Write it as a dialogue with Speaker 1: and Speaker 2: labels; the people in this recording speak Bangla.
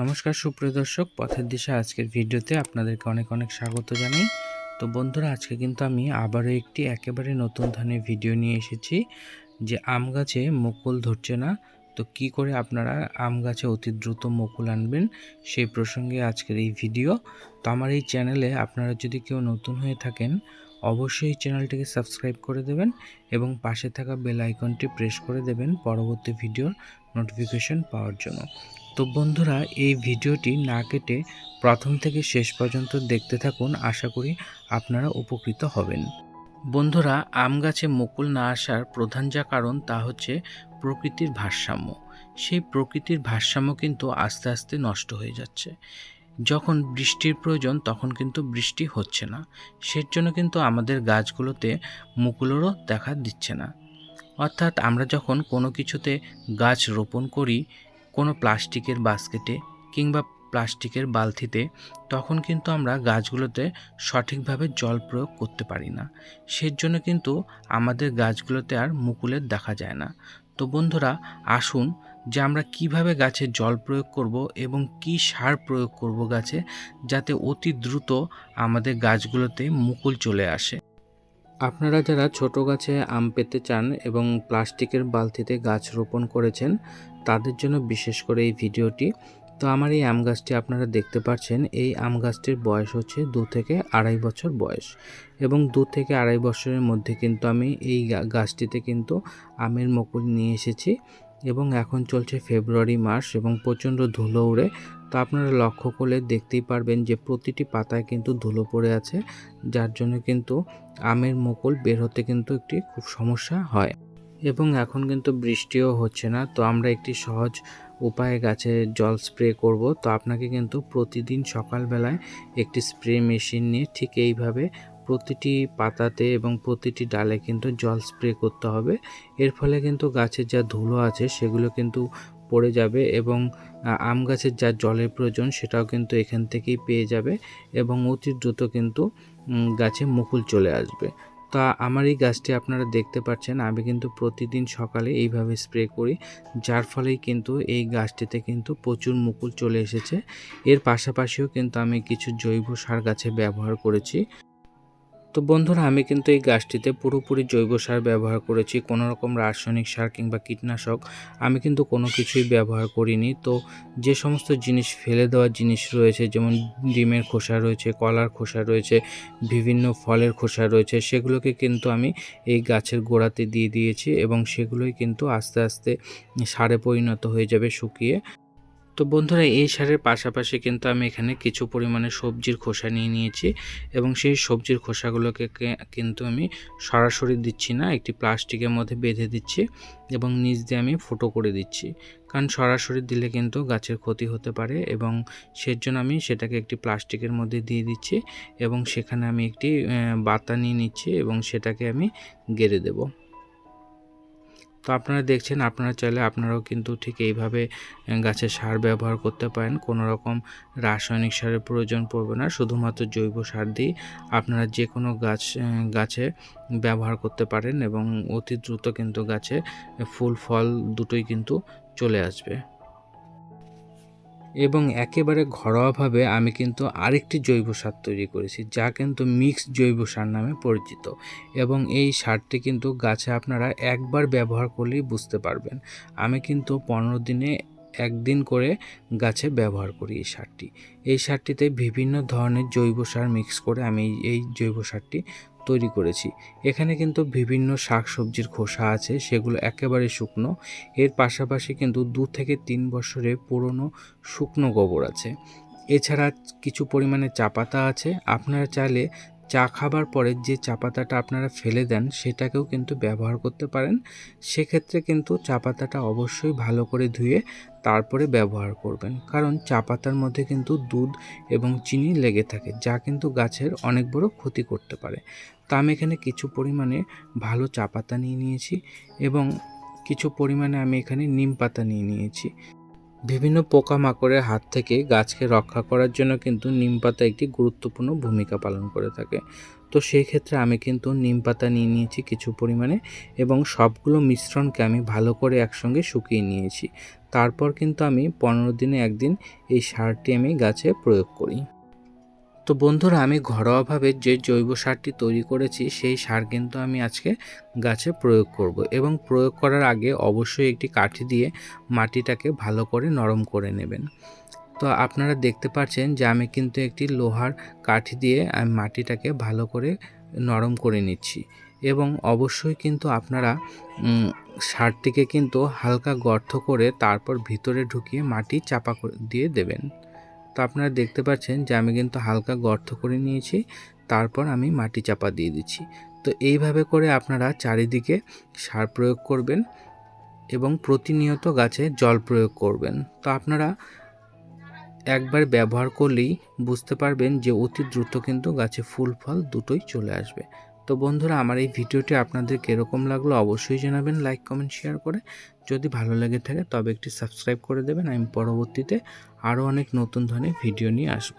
Speaker 1: নমস্কার, সুপ্রিয় দর্শক। পথের দিশা আজকের ভিডিওতে আপনাদেরকে অনেক অনেক স্বাগত জানাই। তো বন্ধুরা, আজকে কিন্তু আমি আবারও একটি একেবারে নতুন ধানের ভিডিও নিয়ে এসেছি, যে আম গাছে মুকুল ধরছে না। তো কি করে আপনারা আম গাছে অতি দ্রুত মুকুল আনবেন, সেই প্রসঙ্গে আজকের এই ভিডিও। তো আমার এই চ্যানেলে আপনারা যদি কেউ নতুন হয়ে থাকেন, অবশ্যই চ্যানেলটিকে সাবস্ক্রাইব করে দেবেন এবং পাশে থাকা বেল আইকনটি প্রেস করে দেবেন পরবর্তী ভিডিওর নোটিফিকেশন পাওয়ার জন্য। তো বন্ধুরা, এই ভিডিওটি না কেটে প্রথম থেকে শেষ পর্যন্ত দেখতে থাকুন। আশা করি আপনারা উপকৃত হবেন। বন্ধুরা, আম গাছে মুকুল না আসার প্রধান যা কারণ তা হচ্ছে প্রকৃতির ভারসাম্য। সেই প্রকৃতির ভারসাম্য কিন্তু আস্তে আস্তে নষ্ট হয়ে যাচ্ছে। যখন বৃষ্টির প্রয়োজন, তখন কিন্তু বৃষ্টি হচ্ছে না। সের জন্য কিন্তু আমাদের গাছগুলোতে মুকুলেরও দেখা দিচ্ছে না। অর্থাৎ আমরা যখন কোনো কিছুতে গাছ রোপণ করি কোনো প্লাস্টিকের বাস্কেটে কিংবা প্লাস্টিকের বালতিতে, তখন কিন্তু আমরা গাছগুলোতে সঠিকভাবে জল প্রয়োগ করতে পারি না। সের জন্য কিন্তু আমাদের গাছগুলোতে আর মুকুলের দেখা যায় না। তো বন্ধুরা, আসুন যে আমরা কীভাবে গাছে জল প্রয়োগ করব এবং কি সার প্রয়োগ করব গাছে, যাতে অতি দ্রুত আমাদের গাছগুলোতে মুকুল চলে আসে। আপনারা যারা ছোট গাছে আম পেতে চান এবং প্লাস্টিকের বালতিতে গাছ রোপণ করেছেন, তাদের জন্য বিশেষ করে এই ভিডিওটি। তো আমার এই আম গাছটি আপনারা দেখতে পাচ্ছেন, এই আম গাছটির বয়স হচ্ছে দু থেকে আড়াই বছর বয়স। এবং দু থেকে আড়াই বছরের মধ্যে কিন্তু আমি এই গাছটিতে কিন্তু আমের মুকুল নিয়ে এসেছি। এবং এখন চলছে ফেব্রুয়ারি মাস এবং প্রচণ্ড ধুলো উড়ে। তো আপনারা লক্ষ্য করলে দেখতেই পারবেন যে প্রতিটি পাতায় কিন্তু ধুলো পড়ে আছে, যার জন্য কিন্তু আমের মুকুল বের হতে কিন্তু একটি খুব সমস্যা হয়। এবং এখন কিন্তু বৃষ্টিও হচ্ছে না, তো আমরা একটি সহজ উপায়ে গাছে জল স্প্রে করব। তো আপনাকে কিন্তু প্রতিদিন সকালবেলায় একটি স্প্রে মেশিন নিয়ে ঠিক এইভাবে প্রতিটি পাতাতে এবং প্রতিটি ডালে কিন্তু জল স্প্রে করতে হবে। এর ফলে কিন্তু গাছের যা ধুলো আছে সেগুলো কিন্তু পড়ে যাবে এবং আম গাছের যা জলের প্রয়োজন সেটাও কিন্তু এখান থেকেই পেয়ে যাবে এবং অতি দ্রুত কিন্তু গাছে মুকুল চলে আসবে। তা আমার এই গাছটি আপনারা দেখতে পাচ্ছেন, আমি কিন্তু প্রতিদিন সকালে এইভাবে স্প্রে করি, যার ফলেই কিন্তু এই গাছটিতে কিন্তু প্রচুর মুকুল চলে এসেছে। এর পাশাপাশিও কিন্তু আমি কিছু জৈব সার গাছে ব্যবহার করেছি। তো বন্ধুরা, আমি কিন্তু এই গাছটিতে পুরোপুরি জৈব সার ব্যবহার করেছি। কোনো রকম রাসায়নিক সার কিংবা কীটনাশক আমি কিন্তু কোনো কিছুই ব্যবহার করিনি। তো যে সমস্ত জিনিস ফেলে দেওয়া জিনিস রয়েছে, যেমন ডিমের খোসা রয়েছে, কলার খোসা রয়েছে, বিভিন্ন ফলের খোসা রয়েছে, সেগুলোকে কিন্তু আমি এই গাছের গোড়াতে দিয়ে দিয়েছি এবং সেগুলোই কিন্তু আস্তে আস্তে সারে পরিণত হয়ে যাবে শুকিয়ে। তো বন্ধুরা, এই সারের পাশাপাশি কিন্তু আমি এখানে কিছু পরিমাণে সবজির খোসা নিয়ে নিয়েছি এবং সেই সবজির খোসাগুলোকে কিন্তু আমি সরাসরি দিচ্ছি না, একটি প্লাস্টিকের মধ্যে বেঁধে দিচ্ছি এবং নিচ দিয়ে আমি ফুটো করে দিচ্ছি। কারণ সরাসরি দিলে কিন্তু গাছের ক্ষতি হতে পারে এবং সের জন্য আমি সেটাকে একটি প্লাস্টিকের মধ্যে দিয়ে দিচ্ছি এবং সেখানে আমি একটি বাতা নিয়ে নিচ্ছি এবং সেটাকে আমি গেড়ে দেব। তো আপনারা দেখছেন, আপনারা চাইলে আপনারাও কিন্তু ঠিক এইভাবে গাছে সার ব্যবহার করতে পারেন। কোনো রকম রাসায়নিক সারের প্রয়োজন পড়বে না, শুধুমাত্র জৈব সার দিয়ে আপনারা যে কোনো গাছ গাছে ব্যবহার করতে পারেন এবং অতি দ্রুত কিন্তু গাছে ফুল, ফল দুটোই কিন্তু চলে আসবে। এবং একেবারে ঘরোয়াভাবে আমি কিন্তু আরেকটি জৈব সার তৈরি করেছি, যা কিন্তু মিক্স জৈব সার নামে পরিচিত। এবং এই সারটি কিন্তু গাছে আপনারা একবার ব্যবহার করলেই বুঝতে পারবেন। আমি কিন্তু পনেরো দিনে একদিন করে গাছে ব্যবহার করি এই সারটি। এই সারটিতে বিভিন্ন ধরনের জৈব সার মিক্স করে আমি এই- জৈব সারটি তৈরি করেছি। এখানে কিন্তু বিভিন্ন শাকসবজির খোসা আছে, সেগুলো একেবারে শুকনো। এর পাশাপাশি কিন্তু দু থেকে তিন বছরে পুরনো শুকনো গোবর আছে। এছাড়া কিছু পরিমাণে চা পাতা আছে। আপনারা চাইলে চা খাবার পরে যে চা পাতাটা আপনারা ফেলে দেন, সেটাকেও কিন্তু ব্যবহার করতে পারেন। সেক্ষেত্রে কিন্তু চা পাতাটা অবশ্যই ভালো করে ধুয়ে তারপরে ব্যবহার করবেন। কারণ চা পাতার মধ্যে কিন্তু দুধ এবং চিনি লেগে থাকে, যা কিন্তু গাছের অনেক বড় ক্ষতি করতে পারে। তা আমি এখানে কিছু পরিমাণে ভালো চা পাতা নিয়ে নিয়েছি এবং কিছু পরিমাণে আমি এখানে নিম পাতা নিয়ে নিয়েছি। বিভিন্ন পোকামাকড়ের হাত থেকে গাছকে রক্ষা করার জন্য কিন্তু নিম পাতা একটি গুরুত্বপূর্ণ ভূমিকা পালন করে থাকে। তো সেই ক্ষেত্রে আমি কিন্তু নিম পাতা নিয়ে নিয়েছি কিছু পরিমাণে এবং সবগুলো মিশ্রণকে আমি ভালো করে একসঙ্গে শুকিয়ে নিয়েছি। তারপর কিন্তু আমি পনেরো দিনে একদিন এই সারটি আমি গাছে প্রয়োগ করি। তো বন্ধুরা, আমি ঘরোয়াভাবে যে জৈব সারটি তৈরি করেছি, সেই সার কিন্তু আমি আজকে গাছে প্রয়োগ করব এবং প্রয়োগ করার আগে অবশ্যই একটি কাঠি দিয়ে মাটিটাকে ভালো করে নরম করে নেবেন। তো আপনারা দেখতে পাচ্ছেন যে আমি কিন্তু একটি লোহার কাঠি দিয়ে আমি মাটিটাকে ভালো করে নরম করে নিচ্ছি এবং অবশ্যই কিন্তু আপনারা সারটিকে কিন্তু হালকা গর্ত করে তারপর ভিতরে ঢুকিয়ে মাটি চাপা দিয়ে দেবেন। তো আপনারা দেখতে পাচ্ছেন যে আমি কিন্তু হালকা গর্ত করে নিয়েছি, তারপর আমি মাটি চাপা দিয়ে দিচ্ছি। তো এইভাবে করে আপনারা চারিদিকে সার প্রয়োগ করবেন এবং প্রতিনিয়ত গাছে জল প্রয়োগ করবেন। তো আপনারা একবার ব্যবহার করলেই বুঝতে পারবেন যে অতি দ্রুত কিন্তু গাছে ফুল, ফল দুটোই চলে আসবে। তো বন্ধুরা, আমার এই ভিডিওটি আপনাদের কীরকম লাগল অবশ্যই জানাবেন লাইক কমেন্ট শেয়ার করে। যদি ভালো লেগে থাকে, তবে একটি সাবস্ক্রাইব করে দেবেন। আমি পরবর্তীতে আরও অনেক নতুন ধরনের ভিডিও নিয়ে আসব।